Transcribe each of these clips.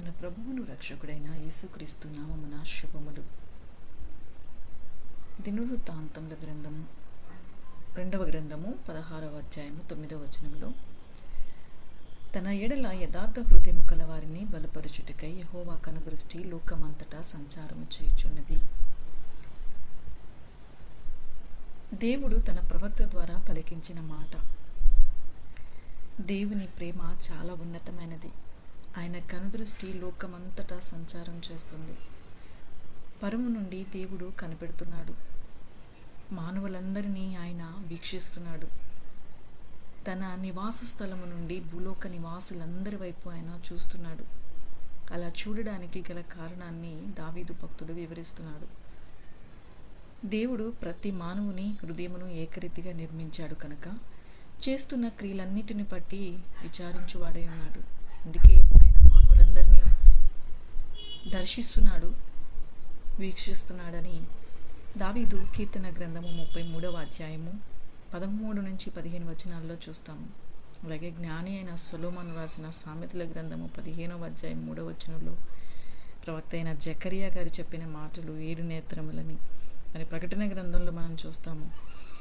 మన ప్రభువును రక్షకుడైన యేసుక్రీస్తు నామమున శుభములు. దినువృత్తాంతముల గ్రంథము రెండవ గ్రంథము పదహారవ అధ్యాయము తొమ్మిదవ వచనంలో తన ఎడల యథార్థ హృదయము కలవారిని బలపరుచుటకై యహోవా కనుదృష్టి లోకమంతటా సంచారము చేయుచున్నది. దేవుడు తన ప్రవక్త ద్వారా పలికించిన మాట. దేవుని ప్రేమ చాలా ఉన్నతమైనది. ఆయన కనుదృష్టి లోకమంతటా సంచారం చేస్తుంది. పరుము నుండి దేవుడు కనిపెడుతున్నాడు. మానవులందరినీ ఆయన వీక్షిస్తున్నాడు. తన నివాస స్థలము నుండి భూలోక నివాసులందరి వైపు ఆయన చూస్తున్నాడు. అలా చూడడానికి గల కారణాన్ని దావీదు భక్తుడు వివరిస్తున్నాడు. దేవుడు ప్రతి మానవుని హృదయమును ఏకరీతిగా నిర్మించాడు కనుక చేస్తున్న క్రియలన్నిటిని బట్టి విచారించువాడై ఉన్నాడు. అందుకే ఆయన మానవులందరినీ దర్శిస్తున్నాడు వీక్షిస్తున్నాడని దావీదు కీర్తన గ్రంథము ముప్పై మూడవ అధ్యాయము పదమూడు నుంచి పదిహేను వచనాల్లో చూస్తాము. అలాగే జ్ఞాని అయిన సొలోమన్ రాసిన సామెతల గ్రంథము పదిహేనవ అధ్యాయం మూడవ వచనంలో ప్రవక్త అయిన జకరియా గారు చెప్పిన మాటలు ఏడు నేత్రములని. మరి ప్రకటన గ్రంథంలో మనం చూస్తాము.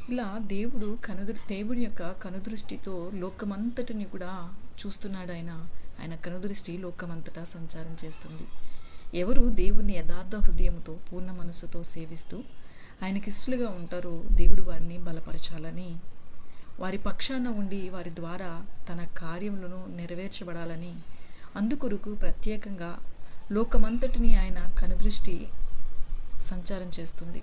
ఇలా దేవుడు కనుదృ దేవుడి యొక్క కనుదృష్టితో లోకమంతటిని కూడా చూస్తున్నాడు ఆయన. ఆయన కనుదృష్టి లోకమంతటా సంచారం చేస్తుంది. ఎవరు దేవుణ్ణి యథార్థ హృదయంతో పూర్ణ మనసుతో సేవిస్తూ ఆయనకి ఇష్టలుగా ఉంటారో దేవుడు వారిని బలపరచాలని వారి పక్షాన ఉండి వారి ద్వారా తన కార్యములను నెరవేర్చబడాలని అందుకొరకు ప్రత్యేకంగా లోకమంతటిని ఆయన కనుదృష్టి సంచారం చేస్తుంది.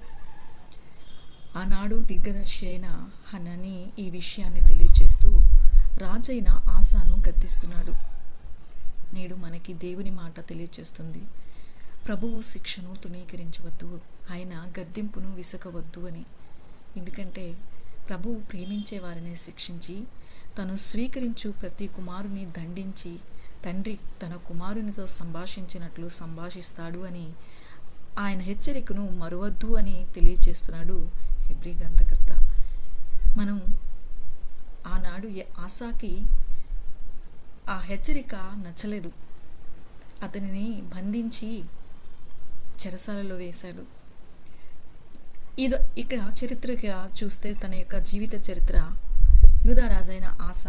ఆనాడు దిగ్గదర్శి అయిన హనని ఈ విషయాన్ని తెలియచేస్తూ రాజైన ఆశాను గద్దిస్తున్నాడు. నేడు మనకి దేవుని మాట తెలియచేస్తుంది. ప్రభువు శిక్షను తృణీకరించవద్దు. ఆయన గద్దింపును విసకవద్దు అని. ఎందుకంటే ప్రభువు ప్రేమించే వారిని శిక్షించి తను స్వీకరించు ప్రతి కుమారుని దండించి తండ్రి తన కుమారునితో సంభాషించినట్లు సంభాషిస్తాడు అని ఆయన హెచ్చరికను మరువద్దు అని తెలియచేస్తున్నాడు హెబ్రి గ్రంథకర్త. మనం ఆనాడు ఆశాకి ఆ హెచ్చరిక నచ్చలేదు. అతనిని బంధించి చెరసాలలో వేశాడు. ఇది ఇక్కడ చరిత్రగా చూస్తే తన యొక్క జీవిత చరిత్ర యూదారాజైన ఆశ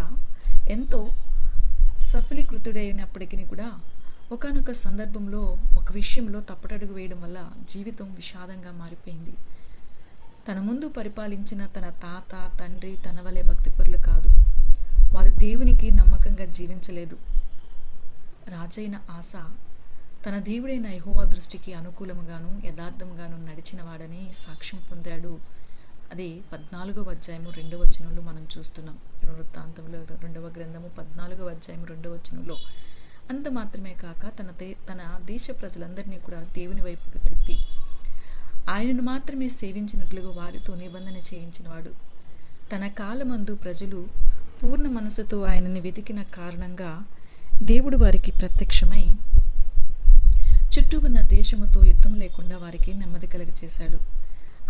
ఎంతో సఫలీకృతుడైనప్పటికీ కూడా ఒకనొక సందర్భంలో ఒక విషయంలో తప్పటడుగు వేయడం వల్ల జీవితం విషాదంగా మారిపోయింది. తన ముందు పరిపాలించిన తన తాత తండ్రి తన వలె భక్తిపరులు కాదు. వారు దేవునికి నమ్మకంగా జీవించలేదు. రాజైన ఆశ తన దేవుడైన యహోవా దృష్టికి అనుకూలముగాను యథార్థముగాను నడిచినవాడని సాక్ష్యం పొందాడు. అది పద్నాలుగవ అధ్యాయము రెండవ వచనంలో మనం చూస్తున్నాం. వృత్తాంతంలో రెండవ గ్రంథము పద్నాలుగవ అధ్యాయం రెండవ వచనంలో. అంత మాత్రమే కాక తన దే తన దేశ ప్రజలందరినీ కూడా దేవుని వైపుకు త్రిప్పి ఆయనను మాత్రమే సేవించినట్లుగా వారితో నిబంధన చేయించినవాడు. తన కాలమందు ప్రజలు పూర్ణ మనసుతో ఆయనని వెతికిన కారణంగా దేవుడు వారికి ప్రత్యక్షమై చుట్టూ ఉన్న దేశముతో యుద్ధం లేకుండా వారికి నెమ్మది కలుగచేశాడు.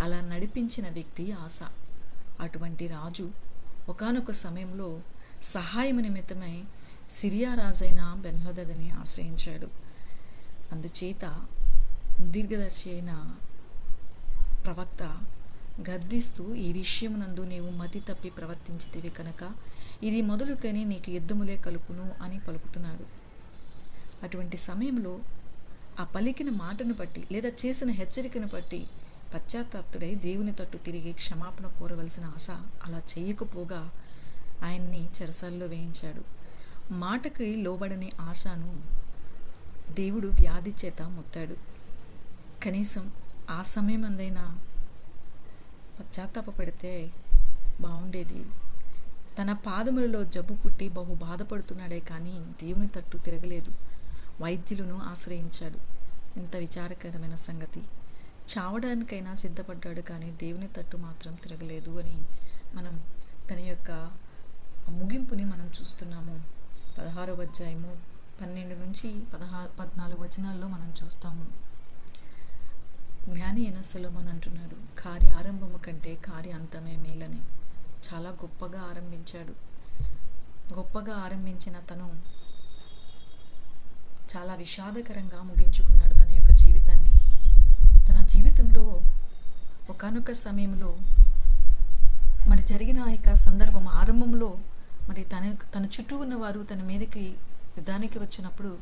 అలా నడిపించిన వ్యక్తి ఆశ అటువంటి రాజు ఒకనొక సమయంలో సహాయం నిమిత్తమై సిరియా రాజైన బెన్హదని ఆశ్రయించాడు. అందుచేత దీర్ఘదర్శి అయిన ప్రవక్త గద్దిస్తూ ఈ విషయమునందు నీవు మతి తప్పి ప్రవర్తించితివి కనుక. ఇది మొదలుకని నీకు యుద్ధములే కలుపును అని పలుకుతున్నాడు. అటువంటి సమయంలో ఆ పలికిన మాటను బట్టి లేదా చేసిన హెచ్చరికను బట్టి పశ్చాత్తాప్తుడై దేవుని తట్టు తిరిగి క్షమాపణ కోరవలసిన ఆశ అలా చేయకపోగా ఆయన్ని చెరసాల్లో వేయించాడు. మాటకి లోబడని ఆశను దేవుడు వ్యాధి చేత ముత్తాడు కనీసం ఆ సమయం అందైనా పశ్చాత్తాప పెడితే బాగుండేది తన పాదములలో జబ్బు పుట్టి బహు బాధపడుతున్నాడే కానీ దేవుని తట్టు తిరగలేదు. వైద్యులను ఆశ్రయించాడు. ఇంత విచారకరమైన సంగతి. చావడానికైనా సిద్ధపడ్డాడు కానీ దేవుని తట్టు మాత్రం తిరగలేదు అని మనం తన యొక్క ముగింపుని మనం చూస్తున్నాము. పదహారవ అధ్యాయము పన్నెండు నుంచి పదహారు పద్నాలుగు వచనాల్లో మనం చూస్తాము. జ్ఞాని అయిన సులభన్ అంటున్నాడు. కార్య ఆరంభము కంటే కార్య అంతమే మేలని. చాలా గొప్పగా ఆరంభించాడు. గొప్పగా ఆరంభించిన తను చాలా విషాదకరంగా ముగించుకున్నాడు తన యొక్క జీవితాన్ని. తన జీవితంలో ఒకానొక సమయంలో మరి జరిగిన యొక్క సందర్భం ఆరంభంలో మరి తన తన చుట్టూ ఉన్నవారు తన మీదకి యుద్ధానికి వచ్చినప్పుడు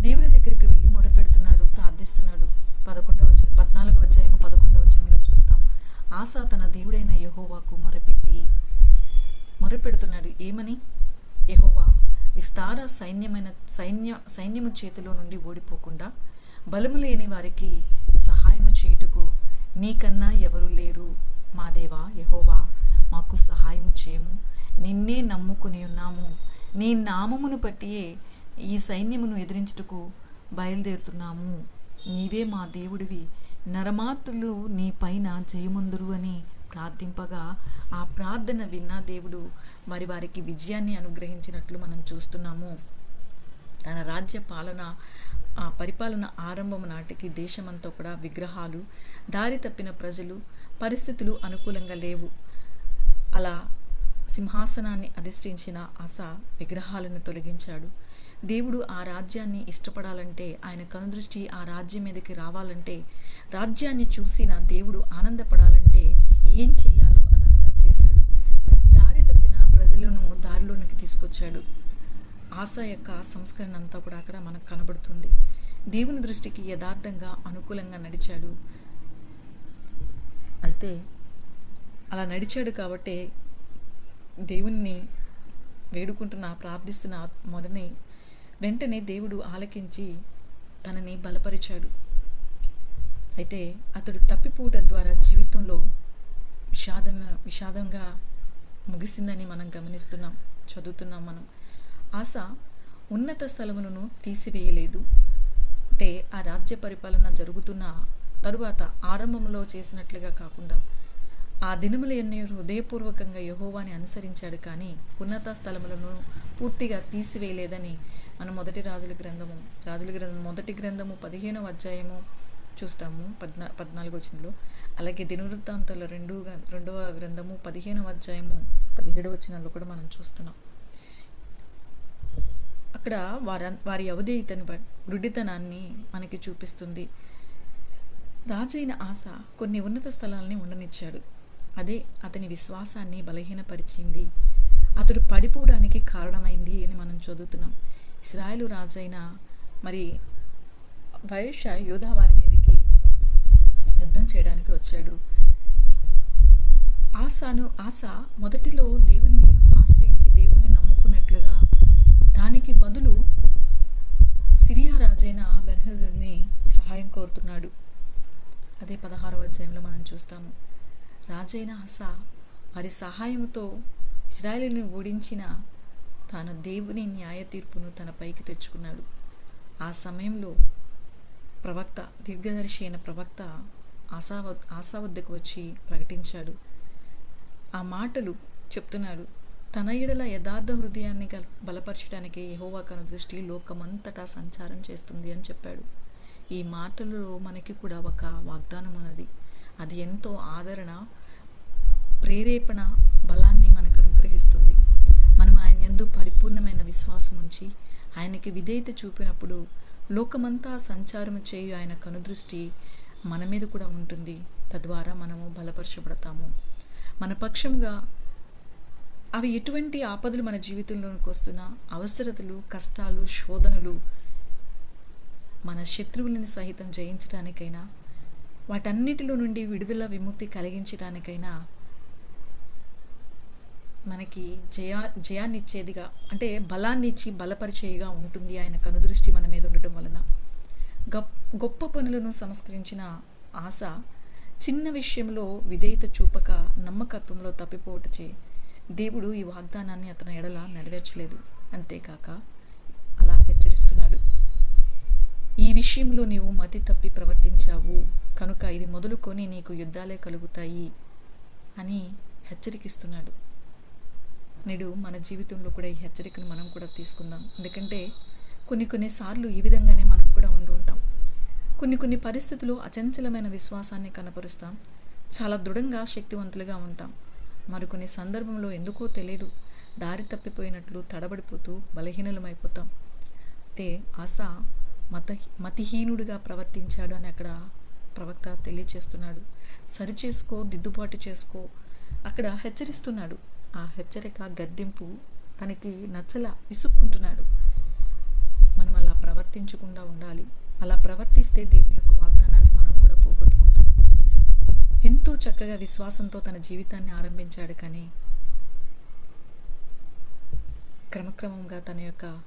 దేవుని దగ్గరికి వెళ్ళి మొరపెడుతున్నాడు ప్రార్థిస్తున్నాడు. పదకొండవ పద్నాలుగు అధ్యాయము పదకొండవ వచనంలో చూస్తాం. ఆశా తన దేవుడైన యహోవాకు మొరపెట్టి మొరపెడుతున్నాడు. ఏమని? యహోవా విస్తార సైన్యమైన సైన్య సైన్యము చేతిలో నుండి ఓడిపోకుండా బలము లేని వారికి సహాయము చేయుటకు నీకన్నా ఎవరు లేరు? మా దేవా యహోవా మాకు సహాయము చేయము. నిన్నే నమ్ముకుని ఉన్నాము. నీ నామమును బట్టియే ఈ సైన్యమును ఎదిరించుటకు బయలుదేరుతున్నాము. నీవే మా దేవుడివి. నరమాతులు నీ పైన జయముందురు అని ప్రార్థింపగా ఆ ప్రార్థన విన్న దేవుడు మరి వారికి విజయాన్ని అనుగ్రహించినట్లు మనం చూస్తున్నాము. తన రాజ్య పాలన ఆ పరిపాలన ఆరంభం నాటికి దేశమంతా కూడా విగ్రహాలు దారి తప్పిన ప్రజలు పరిస్థితులు అనుకూలంగా లేవు. అలా సింహాసనాన్ని అధిష్ఠించిన అస విగ్రహాలను తొలగించాడు. దేవుడు ఆ రాజ్యాన్ని ఇష్టపడాలంటే ఆయన కనుదృష్టి ఆ రాజ్యం మీదకి రావాలంటే రాజ్యాన్ని చూసిన దేవుడు ఆనందపడాలంటే ఏం చేయాలో అదంతా చేశాడు. దారి తప్పిన ప్రజలను దారిలోనికి తీసుకొచ్చాడు. ఆశ యొక్క సంస్కరణ అంతా కూడా అక్కడ మనకు కనబడుతుంది. దేవుని దృష్టికి యథార్థంగా అనుకూలంగా నడిచాడు. అయితే అలా నడిచాడు కాబట్టే దేవుణ్ణి వేడుకుంటున్న ప్రార్థిస్తున్న మొదని వెంటనే దేవుడు ఆలకించి తనని బలపరిచాడు. అయితే అతడు తప్పిపోవటం ద్వారా జీవితంలో విషాదం విషాదంగా ముగిసిందని మనం గమనిస్తున్నాం చదువుతున్నాం మనం. ఆశ ఉన్నత స్థలములను తీసివేయలేదు. అంటే ఆ రాజ్య పరిపాలన జరుగుతున్న తరువాత ఆరంభంలో చేసినట్లుగా కాకుండా ఆ దినములన్నీ హృదయపూర్వకంగా యహోవాని అనుసరించాడు కానీ ఉన్నత స్థలములను పూర్తిగా తీసివేయలేదని మనం మొదటి రాజుల గ్రంథము. రాజుల గ్రంథం మొదటి గ్రంథము పదిహేనవ అధ్యాయము చూస్తాము. పద్నా పద్నాలుగు వచనంలో. అలాగే దినవృత్తాంతాల రెండు రెండవ గ్రంథము పదిహేనవ అధ్యాయము పదిహేడవ వచనంలో కూడా మనం చూస్తున్నాం. అక్కడ వారి వారి అవధేయతని వృడితనాన్ని మనకి చూపిస్తుంది. రాజైన ఆశ కొన్ని ఉన్నత స్థలాల్ని ఉండనిచ్చాడు. అదే అతని విశ్వాసాన్ని బలహీనపరిచింది. అతడు పడిపోవడానికి కారణమైంది అని మనం చదువుతున్నాం. ఇస్రాయేలు రాజైన మరి వైష యోధా వారి మీదకి యుద్ధం చేయడానికి వచ్చాడు. ఆశాను ఆశ మొదటిలో దేవుణ్ణి ఆశ్రయించి దేవుణ్ణి నమ్ముకున్నట్లుగా దానికి బదులు సిరియా రాజైన బెన్హదని సహాయం కోరుతున్నాడు. అదే పదహారవ అధ్యాయంలో మనం చూస్తాము. రాజైన హసా వారి సహాయంతో ఇజ్రాయలీని ఓడించిన తాను దేవుని న్యాయ తీర్పును తన పైకి తెచ్చుకున్నాడు. ఆ సమయంలో ప్రవక్త దీర్ఘదర్శి అయిన ప్రవక్త ఆశా ఆశా వద్దకు వచ్చి ప్రకటించాడు. ఆ మాటలు చెప్తున్నాడు తన ఎడల యథార్థ హృదయాన్ని బలపరచడానికి యహోవా కను దృష్టి లోకమంతటా సంచారం చేస్తుంది అని చెప్పాడు. ఈ మాటలలో మనకి కూడా ఒక వాగ్దానం ఉన్నది అది ఎంతో ఆదరణ ప్రేరేపణ బలాన్ని మనకు అనుగ్రహిస్తుంది. మనం ఆయన ఎందు పరిపూర్ణమైన విశ్వాసం ఉంచి ఆయనకి విధేయత చూపినప్పుడు లోకమంతా సంచారం చేయు ఆయన కనుదృష్టి మన మీద కూడా ఉంటుంది. తద్వారా మనము బలపరచబడతాము. మన పక్షంగా అవి ఎటువంటి ఆపదలు మన జీవితంలోనికి వస్తున్నా అవసరతలు కష్టాలు శోధనలు మన శత్రువులను సహితం జయించడానికైనా వాటన్నిటిలో నుండి విడుదల విముక్తి కలిగించడానికైనా మనకి జయా జయాన్నిచ్చేదిగా అంటే బలాన్ని ఇచ్చి బలపరిచేదిగా ఉంటుంది ఆయన కనుదృష్టి మన మీద ఉండటం వలన. గొప్ప గొప్ప పనులను సంస్కరించిన ఆశ చిన్న విషయంలో విధేయత చూపక నమ్మకత్వంలో తప్పిపోవటచే దేవుడు ఈ వాగ్దానాన్ని అతని ఎడల నెరవేర్చలేదు. అంతేకాక అలా హెచ్చరిస్తున్నాడు. ఈ విషయంలో నీవు మతి తప్పి ప్రవర్తించావు. కనుక ఇది మొదలుకొని నీకు యుద్ధాలే కలుగుతాయి అని హెచ్చరికిస్తున్నాడు. నేడు మన జీవితంలో కూడా ఈ హెచ్చరికను మనం కూడా తీసుకుందాం. ఎందుకంటే కొన్ని కొన్నిసార్లు ఈ విధంగానే మనం కూడా ఉంటూ ఉంటాం. కొన్ని కొన్ని పరిస్థితులు అచంచలమైన విశ్వాసాన్ని కనపరుస్తాం. చాలా దృఢంగా శక్తివంతులుగా ఉంటాం. మరికొన్ని సందర్భంలో ఎందుకో తెలియదు. దారి తప్పిపోయినట్లు తడబడిపోతూ బలహీనలమైపోతాం. అయితే ఆశ మత మతిహీనుడిగా ప్రవర్తించాడు అని అక్కడ ప్రవక్త తెలియచేస్తున్నాడు. సరిచేసుకో దిద్దుబాటు చేసుకో. అక్కడ హెచ్చరిస్తున్నాడు. ఆ హెచ్చరిక గడ్డింపు తనకి నచ్చల విసుక్కుంటున్నాడు. మనం అలా ప్రవర్తించకుండా ఉండాలి. అలా ప్రవర్తిస్తే దేవుని యొక్క వాగ్దానాన్ని మనం కూడా పోగొట్టుకుంటాం. ఎంతో చక్కగా విశ్వాసంతో తన జీవితాన్ని ఆరంభించాడు కానీ క్రమక్రమంగా తన యొక్క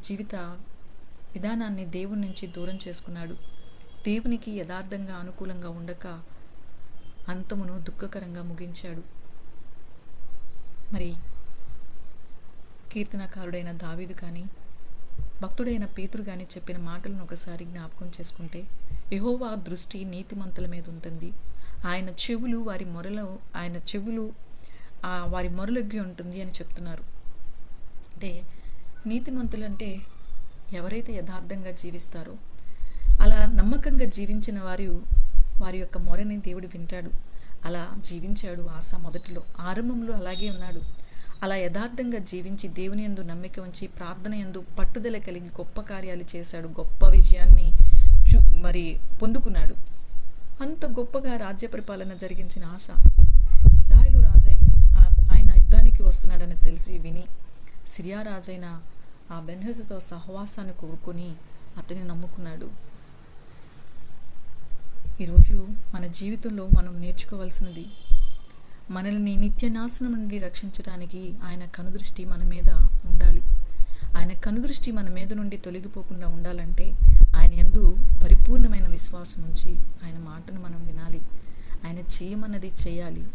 జీవిత విధానాన్ని దేవుని నుంచి దూరం చేసుకున్నాడు. దేవునికి యథార్థంగా అనుకూలంగా ఉండక అంతమును దుఃఖకరంగా ముగించాడు. మరి కీర్తనకారుడైన దావీదు కానీ భక్తుడైన పేతురు కానీ చెప్పిన మాటలను ఒకసారి జ్ఞాపకం చేసుకుంటే యహోవా దృష్టి నీతిమంతుల మీద ఉంటుంది. ఆయన చెవులు వారి మొరలో ఆయన చెవులు వారి మొరలొగ్గి ఉంటుంది అని చెప్తున్నారు. అంటే నీతిమంతులు అంటే ఎవరైతే యథార్థంగా జీవిస్తారో అలా నమ్మకంగా జీవించిన వారి వారి యొక్క మొరని దేవుడు వింటాడు. అలా జీవించాడు ఆశ మొదటిలో ఆరంభంలో అలాగే ఉన్నాడు. అలా యథార్థంగా జీవించి దేవుని యందు నమ్మిక ఉంచి ప్రార్థన యందు పట్టుదల కలిగి గొప్ప కార్యాలు చేశాడు గొప్ప విజయాన్ని చూ మరి పొందుకున్నాడు. అంత గొప్పగా రాజ్య పరిపాలన జరిగించిన ఆశ ఇస్రాయిలు రాజైన ఆయన యుద్ధానికి వస్తున్నాడని తెలిసి విని సిరియా రాజైన ఆ బెన్హతుతో సహవాసాన్ని కోరుకొని అతని నమ్ముకున్నాడు. ఈరోజు మన జీవితంలో మనం నేర్చుకోవాల్సినది మనల్ని నిత్య నాశనం నుండి రక్షించడానికి ఆయన కనుదృష్టి మన మీద ఉండాలి. ఆయన కనుదృష్టి మన మీద నుండి తొలగిపోకుండా ఉండాలంటే ఆయన ఎందు పరిపూర్ణమైన విశ్వాసం ఉంచి ఆయన మాటను మనం వినాలి. ఆయన చేయమన్నది చేయాలి.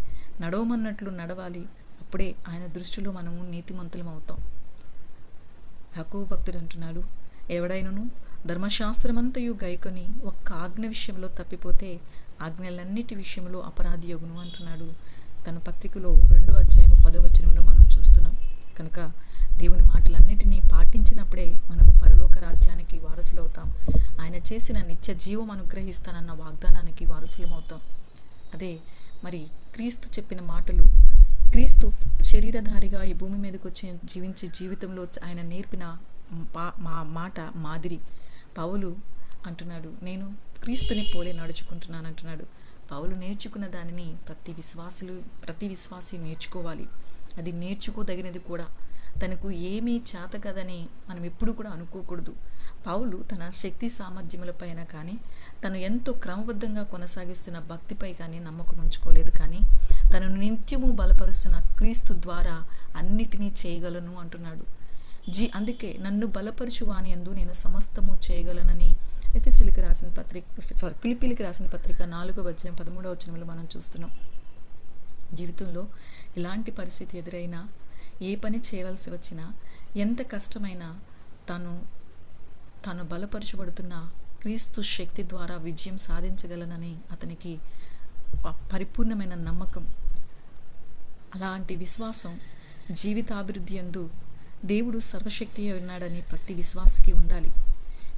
నడవమన్నట్లు నడవాలి. అప్పుడే ఆయన దృష్టిలో మనము నీతిమంతులం అవుతాం. హక్కు భక్తుడు అంటున్నాడు ఎవడైనను ధర్మశాస్త్రమంతయు గైకొని ఒక్క ఆజ్ఞ విషయంలో తప్పిపోతే ఆజ్ఞలన్నిటి విషయంలో అపరాధి యోగును అంటున్నాడు. తన పత్రికలో రెండో అధ్యాయము పదవచనంలో మనం చూస్తున్నాం. కనుక దేవుని మాటలన్నిటినీ పాటించినప్పుడే మనము పరలోక రాజ్యానికి వారసులవుతాం. ఆయన చేసిన నిత్య జీవం అనుగ్రహిస్తానన్న వాగ్దానానికి వారసులమవుతాం. అదే మరి క్రీస్తు చెప్పిన మాటలు క్రీస్తు శరీరధారిగా ఈ భూమి మీదకి వచ్చి జీవించే జీవితంలో ఆయన నేర్పిన పా- మా మాట మాదిరి. పౌలు అంటున్నాడు నేను క్రీస్తుని పోలే నడుచుకుంటున్నాను అంటున్నాడు. పౌలు నేర్చుకున్న దానిని ప్రతి విశ్వాసులు ప్రతి విశ్వాసి నేర్చుకోవాలి. అది నేర్చుకోదగినది కూడా. తనకు ఏమీ చేత కదని మనం ఎప్పుడు కూడా అనుకోకూడదు. పౌలు తన శక్తి సామర్థ్యములపైన కానీ తను ఎంతో క్రమబద్ధంగా కొనసాగిస్తున్న భక్తిపై కానీ నమ్మకం ఉంచుకోలేదు కానీ తనను నిత్యము బలపరుస్తున్న క్రీస్తు ద్వారా అన్నిటినీ చేయగలను అంటున్నాడు. జీ అందుకే నన్ను బలపరచువాని అందు నేను సమస్తము చేయగలనని ఎఫ్ఎస్ఎల్కి రాసిన పత్రిక సారీ పిలిపిలికి రాసిన పత్రిక నాలుగో అధ్యాయం పదమూడవ వచనంలో మనం చూస్తున్నాం. జీవితంలో ఎలాంటి పరిస్థితి ఎదురైనా ఏ పని చేయవలసి వచ్చినా ఎంత కష్టమైనా తను తాను బలపరచబడుతున్న క్రీస్తు శక్తి ద్వారా విజయం సాధించగలనని అతనికి పరిపూర్ణమైన నమ్మకం. అలాంటి విశ్వాసం జీవితాభివృద్ధి అందు దేవుడు సర్వశక్తి ఉన్నాడని ప్రతి విశ్వాసికి ఉండాలి.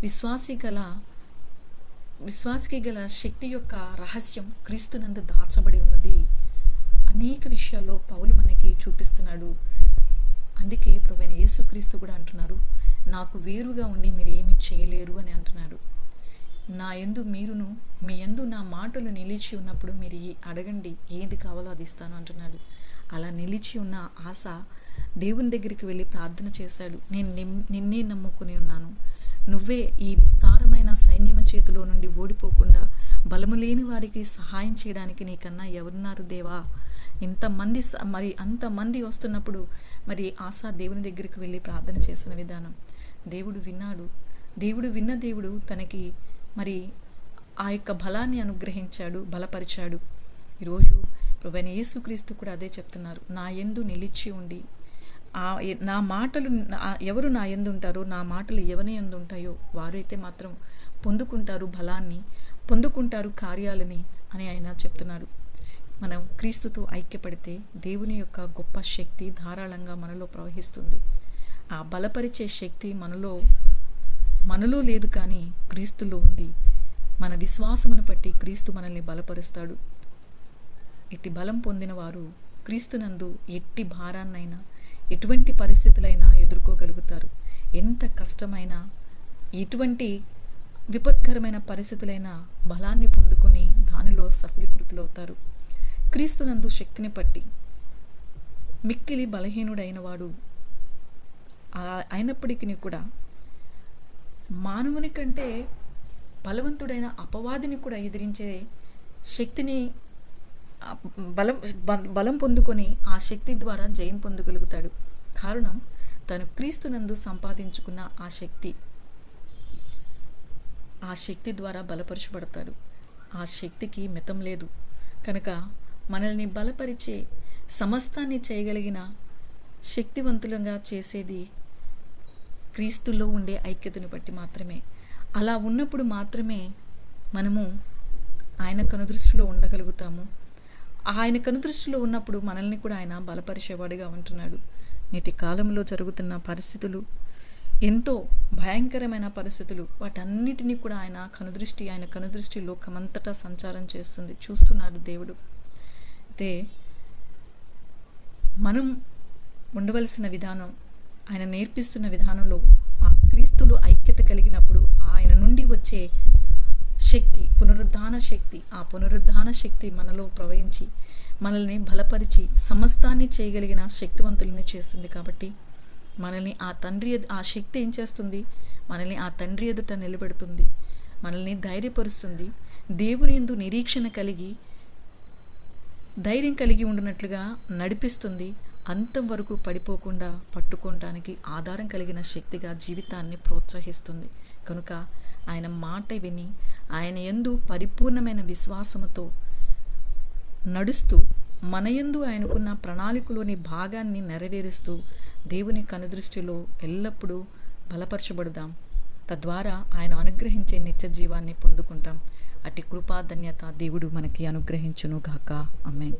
విశ్వాసి గల విశ్వాసికి గల శక్తి యొక్క రహస్యం క్రీస్తునందు దాచబడి ఉన్నది. అనేక విషయాల్లో పౌలు మనకి చూపిస్తున్నాడు. అందుకే ప్రభువైన యేసుక్రీస్తు కూడా అంటున్నారు నాకు వేరుగా ఉండి మీరు ఏమి చేయలేరు అని అంటున్నాడు. నా ఎందు మీరును మీ ఎందు నా మాటలు నిలిచి ఉన్నప్పుడు మీరు అడగండి ఏది కావాలో అది ఇస్తాను అంటున్నాడు. అలా నిలిచి ఉన్న ఆశ దేవుని దగ్గరికి వెళ్ళి ప్రార్థన చేశాడు. నేను నిమ్- నిన్నే నమ్ముకుని ఉన్నాను. నువ్వే ఈ విస్తారమైన సైన్యమ చేతిలో నుండి ఓడిపోకుండా బలము లేని వారికి సహాయం చేయడానికి నీకన్నా ఎవరున్నారు దేవా? ఇంతమంది స- మరి అంతమంది వస్తున్నప్పుడు మరి ఆశ దేవుని దగ్గరికి వెళ్ళి ప్రార్థన చేసిన విధానం దేవుడు విన్నాడు. దేవుడు విన్న దేవుడు తనకి మరి ఆ యొక్క బలాన్ని అనుగ్రహించాడు బలపరిచాడు. ఈరోజు ప్రభువైన యేసుక్రీస్తు కూడా అదే చెప్తున్నారు. నా ఎందు నిలిచి ఉండి నా మాటలు ఎవరు నా ఎందుంటారో? నా మాటలు ఎవరి ఎందుంటాయో వారైతే మాత్రం పొందుకుంటారు బలాన్ని పొందుకుంటారు కార్యాలని అని ఆయన చెప్తున్నారు. మనం క్రీస్తుతో ఐక్యపడితే దేవుని యొక్క గొప్ప శక్తి ధారాళంగా మనలో ప్రవహిస్తుంది. ఆ బలపరిచే శక్తి మనలో మనలో లేదు కానీ క్రీస్తులో ఉంది. మన విశ్వాసమును బట్టి క్రీస్తు మనల్ని బలపరుస్తాడు. ఇట్టి బలం పొందిన వారు క్రీస్తునందు ఎట్టి భారాన్నైనా ఎటువంటి పరిస్థితులైనా ఎదుర్కోగలుగుతారు. ఎంత కష్టమైన ఎటువంటి విపత్కరమైన పరిస్థితులైన బలాన్ని పొందుకొని దానిలో సఫలీకృతులవుతారు. క్రీస్తునందు శక్తిని పట్టి మిక్కిలి బలహీనుడైన వాడు అయినప్పటికీ కూడా మానవుని కంటే బలవంతుడైన అపవాదిని కూడా ఎదిరించే శక్తిని బలం బలం పొందుకొని ఆ శక్తి ద్వారా జయం పొందగలుగుతాడు. కారణం తను క్రీస్తునందు సంపాదించుకున్న ఆ శక్తి. ఆ శక్తి ద్వారా బలపరచబడతాడు. ఆ శక్తికి మితం లేదు. కనుక మనల్ని బలపరిచే సమస్తాన్ని చేయగలిగిన శక్తివంతులంగా చేసేది క్రీస్తులో ఉండే ఐక్యతను బట్టి మాత్రమే. అలా ఉన్నప్పుడు మాత్రమే మనము ఆయన కనుదృష్టిలో ఉండగలుగుతాము. ఆయన కనుదృష్టిలో ఉన్నప్పుడు మనల్ని కూడా ఆయన బలపరిచేవాడుగా ఉంటున్నాడు. నేటి కాలంలో జరుగుతున్న పరిస్థితులు ఎంతో భయంకరమైన పరిస్థితులు వాటన్నిటినీ కూడా ఆయన కనుదృష్టి ఆయన కనుదృష్టి లోకమంతటా సంచారం చేస్తుంది. చూస్తున్నాడు దేవుడు. అయితే మనం ఉండవలసిన విధానం ఆయన నేర్పిస్తున్న విధానంలో ఆ క్రీస్తులు ఐక్యత కలిగినప్పుడు ఆయన నుండి వచ్చే శక్తి పునరుద్ధాన శక్తి. ఆ పునరుద్ధాన శక్తి మనలో ప్రవహించి మనల్ని బలపరిచి సమస్తాన్ని చేయగలిగిన శక్తివంతుల్ని చేస్తుంది కాబట్టి మనల్ని ఆ తండ్రి ఆ శక్తి ఏం చేస్తుంది? మనల్ని ఆ తండ్రి ఎదుట నిలబెడుతుంది. మనల్ని ధైర్యపరుస్తుంది. దేవుని ఎందు నిరీక్షణ కలిగి ధైర్యం కలిగి ఉండినట్లుగా నడిపిస్తుంది. అంతం వరకు పడిపోకుండా పట్టుకోవటానికి ఆధారం కలిగిన శక్తిగా జీవితాన్ని ప్రోత్సహిస్తుంది. కనుక ఆయన మాట విని ఆయన ఎందు పరిపూర్ణమైన విశ్వాసముతో నడుస్తూ మన యందు ఆయనకున్న ప్రణాళికలోని భాగాన్ని నెరవేరుస్తూ దేవుని కనుదృష్టిలో ఎల్లప్పుడూ బలపరచబడదాం. తద్వారా ఆయన అనుగ్రహించే నిత్య జీవాన్ని పొందుకుంటాం. అటు కృపాధన్యత దేవుడు మనకి అనుగ్రహించును గాక అమ్మేన్